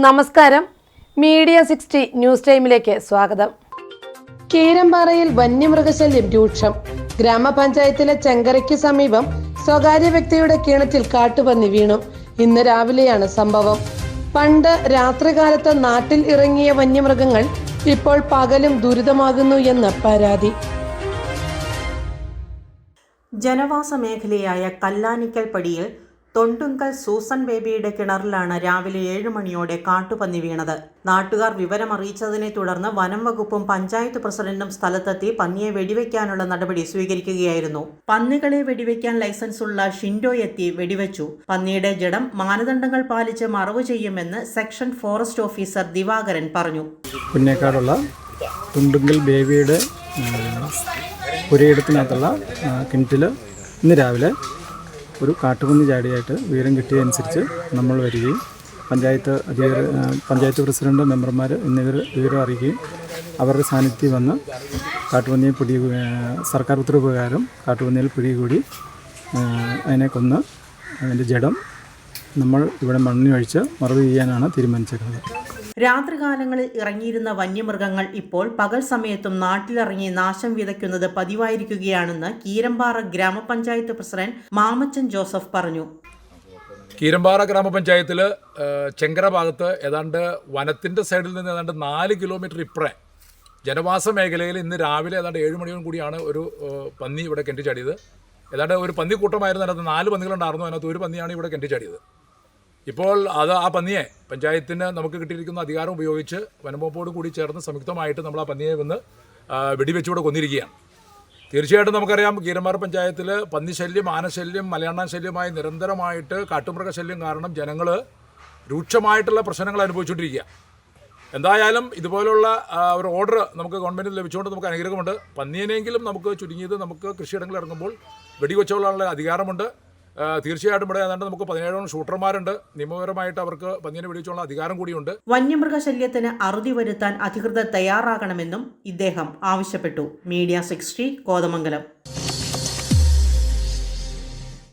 നമസ്കാരം. Media sixty news ടൈമിലേക്ക് സ്വാഗതം. കീരമ്പാറയിൽ വന്യമൃഗശല്യം രൂക്ഷം. ഗ്രാമപഞ്ചായത്തിലെ ചെങ്കരയ്ക്ക് സമീപം സ്വകാര്യ വ്യക്തിയുടെ കിണറ്റിൽ കാട്ടുപന്നി വീണു. ഇന്ന് രാവിലെയാണ് സംഭവം. പണ്ട് രാത്രികാലത്ത് നാട്ടിൽ ഇറങ്ങിയ വന്യമൃഗങ്ങൾ ഇപ്പോൾ പകലും ദുരിതമാകുന്നു എന്ന് പരാതി. ജനവാസ മേഖലയായ കല്ലാനിക്കൽ പടിയിൽ തൊണ്ടുങ്കൽ സൂസൻ ബേബിയുടെ കിണറിലാണ് രാവിലെ ഏഴ് മണിയോടെ കാട്ടുപന്നി വീണത്. നാട്ടുകാർ വിവരമറിയിച്ചതിനെ തുടർന്ന് വനം വകുപ്പും പഞ്ചായത്ത് പ്രസിഡന്റും സ്ഥലത്തെത്തി പന്നിയെ വെടിവെക്കാനുള്ള നടപടി സ്വീകരിക്കുകയായിരുന്നു. പന്നികളെ വെടിവെക്കാൻ ലൈസൻസ് ഉള്ള ഷിൻഡോ എത്തി വെടിവെച്ചു. പന്നിയുടെ ജഡം മാനദണ്ഡങ്ങൾ പാലിച്ച് മറവ് ചെയ്യുമെന്ന് സെക്ഷൻ ഫോറസ്റ്റ് ഓഫീസർ ദിവാകരൻ പറഞ്ഞു. പുന്നേക്കാടുള്ള ബേബിയുടെ പുരയിടത്തിനകത്തുള്ള കിണറ്റിൽ ഇന്ന് രാവിലെ ഒരു കാട്ടുകുന്ന് ചാടിയായിട്ട് വിവരം കിട്ടിയതനുസരിച്ച് നമ്മൾ വരികയും പഞ്ചായത്ത് അധികൃതർ പഞ്ചായത്ത് പ്രസിഡന്റ് മെമ്പർമാർ എന്നിവർ വിവരം അറിയിക്കുകയും അവരുടെ സാന്നിധ്യം വന്ന് കാട്ടുപന്നിയെ പിടി സർക്കാർ ഉത്തരവ് പ്രകാരം കാട്ടുപന്നിയിൽ പിടികൂടി അതിനെ കൊന്ന് അതിന്റെ ജഡം നമ്മൾ ഇവിടെ മണ്ണിൽ ഒഴിച്ച് മറവ് ചെയ്യാനാണ് തീരുമാനിച്ചിരുന്നത് രാത്രികാലങ്ങളിൽ ഇറങ്ങിയിരുന്ന വന്യമൃഗങ്ങൾ ഇപ്പോൾ പകൽ സമയത്തും നാട്ടിലിറങ്ങി നാശം വിതയ്ക്കുന്നത് പതിവായിരിക്കുകയാണെന്ന് കീരമ്പാറ ഗ്രാമപഞ്ചായത്ത് പ്രസിഡന്റ് മാമച്ചൻ ജോസഫ് പറഞ്ഞു. കീരമ്പാറ ഗ്രാമപഞ്ചായത്തിൽ ചെങ്കര ഭാഗത്ത് ഏതാണ്ട് വനത്തിന്റെ സൈഡിൽ നിന്ന് ഏതാണ്ട് നാല് കിലോമീറ്റർ ഇപ്പുറേ ജനവാസ മേഖലയിൽ ഇന്ന് രാവിലെ ഏതാണ്ട് ഏഴ് മണിയോട് കൂടിയാണ് ഒരു പന്നി ഇവിടെ കെണ്ടിച്ചാടിയത് ചാടിയത് ഏതാണ്ട് ഒരു പന്നി കൂട്ടമായിരുന്നു അതിനകത്ത് നാല് പന്നികളുണ്ടായിരുന്നു. അതിനകത്ത് ഒരു പന്നിയാണ് ഇവിടെ കെണ്ടിച്ചാടിയത് ചാടിയത് ഇപ്പോൾ അത് ആ പന്നിയെ പഞ്ചായത്തിന് നമുക്ക് കിട്ടിയിരിക്കുന്ന അധികാരം ഉപയോഗിച്ച് വനംവകുപ്പോട് കൂടി ചേർന്ന് സംയുക്തമായിട്ട് നമ്മൾ ആ പന്നിയെ വന്ന് വെടിവെച്ചുകൂടെ കൊന്നിരിക്കുകയാണ്. തീർച്ചയായിട്ടും നമുക്കറിയാം കീരമാർ പഞ്ചായത്തിൽ പന്നിശല്യം ആനശല്യം മലയാണ്ണ ശല്യമായി നിരന്തരമായിട്ട് കാട്ടുമൃഗശല്യം കാരണം ജനങ്ങൾ രൂക്ഷമായിട്ടുള്ള പ്രശ്നങ്ങൾ അനുഭവിച്ചുകൊണ്ടിരിക്കുക എന്തായാലും ഇതുപോലുള്ള ഒരു ഓർഡർ നമുക്ക് ഗവൺമെന്റിൽ ലഭിച്ചുകൊണ്ട് നമുക്ക് അനുഗ്രഹമുണ്ട്. പന്നിയനെങ്കിലും നമുക്ക് ചുരുങ്ങിയത് നമുക്ക് കൃഷിയിടങ്ങളിൽ ഇറങ്ങുമ്പോൾ വെടിവെച്ചുകൊള്ളാനുള്ള അധികാരമുണ്ട്. തീർച്ചയായിട്ടും ഇവിടെ ഏതാണ്ട് നമുക്ക് പതിനേഴോളം ഷൂട്ടർമാരുണ്ട്. നിയമപരമായിട്ട് അവർക്ക് പന്നീനെ വെടിവെച്ചുള്ള അധികാരം കൂടിയുണ്ട്. വന്യമൃഗ വന്യമൃഗശല്യത്തിന് അറുതി വരുത്താൻ അധികൃതർ തയ്യാറാകണമെന്നും ഇദ്ദേഹം ആവശ്യപ്പെട്ടു. Media sixty Kothamangalam.